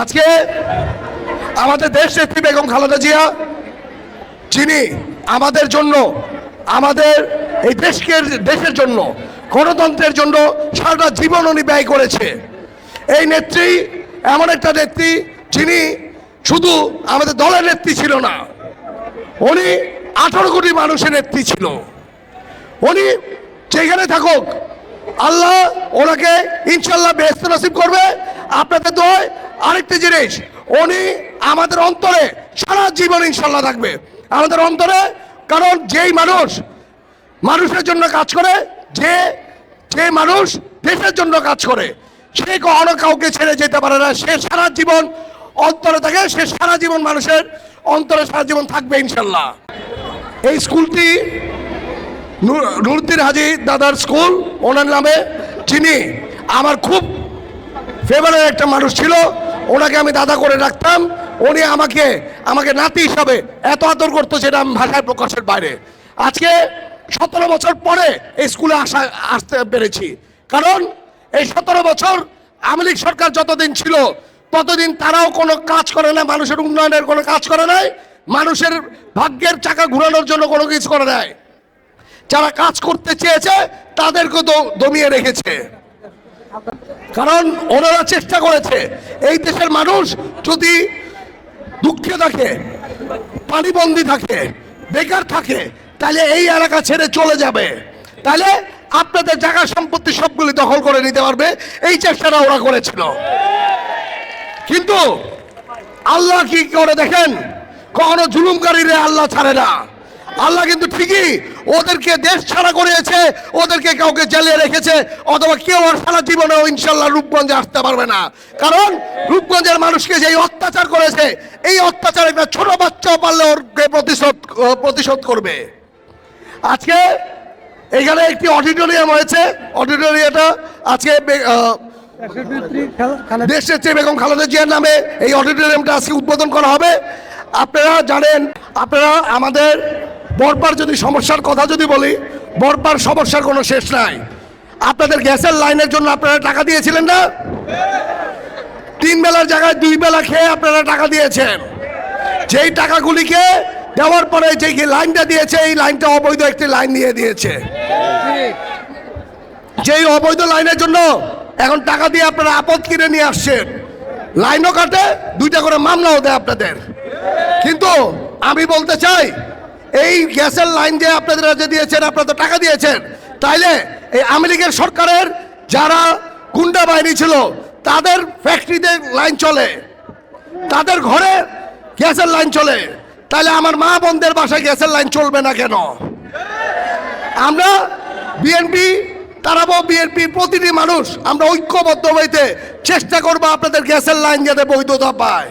আজকে আমাদের দেশ নেত্রী বেগম খালেদা জিয়া, যিনি আমাদের জন্য, আমাদের এই দেশকে, দেশের জন্য, গণতন্ত্রের জন্য সারাটা জীবন উনি ব্যয় করেছে। এই নেত্রী এমন একটা নেত্রী যিনি শুধু আমাদের দলের নেত্রী ছিল না, উনি আঠারো কোটি মানুষের নেত্রী ছিল। উনি যেখানে থাকুক, আল্লাহ ওনাকে ইনশাল্লাহ বেহস্ত নসিব করবে। আপনাদের দোয় আরেকটি জিনিস, উনি আমাদের অন্তরে সারা জীবন ইনশাল্লাহ থাকবে। আমাদের অন্তরে, কারণ যেই মানুষ মানুষের জন্য কাজ করে, যে যে মানুষ দেশের জন্য কাজ করে, সে কখনো কাউকে ছেড়ে যেতে পারে না। সে সারা জীবন অন্তরে থাকে, সে সারা জীবন মানুষের অন্তরে সারা জীবন থাকবে ইনশাল্লাহ এই স্কুলটি নূর- নুরুদ্দিন হাজি দাদার স্কুল, ওনার নামে। যিনি আমার খুব ফেভারেট একটা মানুষ ছিল ওনাকে আমি দাদা করে রাখতাম। উনি আমাকে আমাকে নাতি হিসাবে এত আদর করতো সেটা আমি ভাষায় প্রকাশের বাইরে। আজকে সতেরো বছর পরে এই স্কুলে আসা, আসতে পেরেছি। কারণ এই সতেরো বছর আওয়ামী লীগ সরকার যতদিন ছিল, ততদিন তারাও কোনো কাজ করে না মানুষের উন্নয়নের কোনো কাজ করে নাই, মানুষের ভাগ্যের চাকা ঘুরানোর জন্য কোনো কিছু করে নাই। যারা কাজ করতে চেয়েছে তাদেরকে তো দমিয়ে রেখেছে। কারণ ওনারা চেষ্টা করেছে, এই দেশের মানুষ যদি দুঃখে থাকে, পানিবন্দি থাকে, বেকার থাকে, তাহলে এই এলাকা ছেড়ে চলে যাবে। তাহলে আপনাদের জায়গা সম্পত্তি সবগুলি দখল করে নিতে পারবে, এই চেষ্টাটা ওরা করেছিল। কিন্তু আল্লাহ কি করে দেখেন? কখনো জুলুমকারীরা আল্লাহ ছাড়ে না। আল্লাহ কিন্তু ঠিকই ওদেরকে দেশ ছাড়া করিয়েছে, ওদেরকে কাউকে জ্বালিয়ে রেখেছে, অথবা কেউ আর সারা জীবনেও ইনশাল্লাহ রূপগঞ্জে আসতে পারবে না। কারণ রূপগঞ্জের মানুষকে যে অত্যাচার করেছে, এই অত্যাচার একটা ছোট বাচ্চাও পারলে ওরকে প্রতিশোধ প্রতিশোধ করবে। আজকে এখানে একটি অডিটোরিয়াম হয়েছে, অডিটোরিয়ামটা আজকে বে- চেয়ে বেগম খালেদা জিয়ার নামে এই অডিটোরিয়ামটা আজকে উদ্বোধন করা হবে। আপনারা জানেন, আপনারা আমাদের বরপার যদি সমস্যার কথা যদি বলি বরপার সমস্যার কোনো শেষ নাই। আপনাদের গ্যাসের লাইনের জন্য আপনারা টাকা দিয়েছিলেন না? তিন বেলার জায়গায় দুই বেলা খেয়ে আপনারা টাকা দিয়েছেন। যেই টাকাগুলিকে দেওয়ার পরে যে লাইনটা দিয়েছে, এই লাইনটা অবৈধ একটি লাইন নিয়ে দিয়েছে। যেই অবৈধ লাইনের জন্য এখন টাকা দিয়ে আপনারা আপদ কিনে নিয়ে আসছেন, লাইনও কাটে, দুইটা করে মামলাও দেয় আপনাদের। কিন্তু আমি বলতে চাই এই গ্যাসের লাইন দিয়ে আপনাদের যে দিয়েছেন, আপনারা তো টাকা দিয়েছেন। তাইলে এই লীগের সরকারের যারা গুন্ডা বাহিনী ছিল, তাদের ফ্যাক্টরিতে লাইন চলে। তাদের ঘরে গ্যাসের লাইন চলে। তাহলে আমার মা বোনদের বাসায় গ্যাসের লাইন চলবে না কেন? আমরা বিএনপি তারাবো বিএনপির প্রতিটি মানুষ, আমরা ঐক্যবদ্ধ হইতে চেষ্টা করব আপনাদের গ্যাসের লাইন যাতে বৈধতা পায়।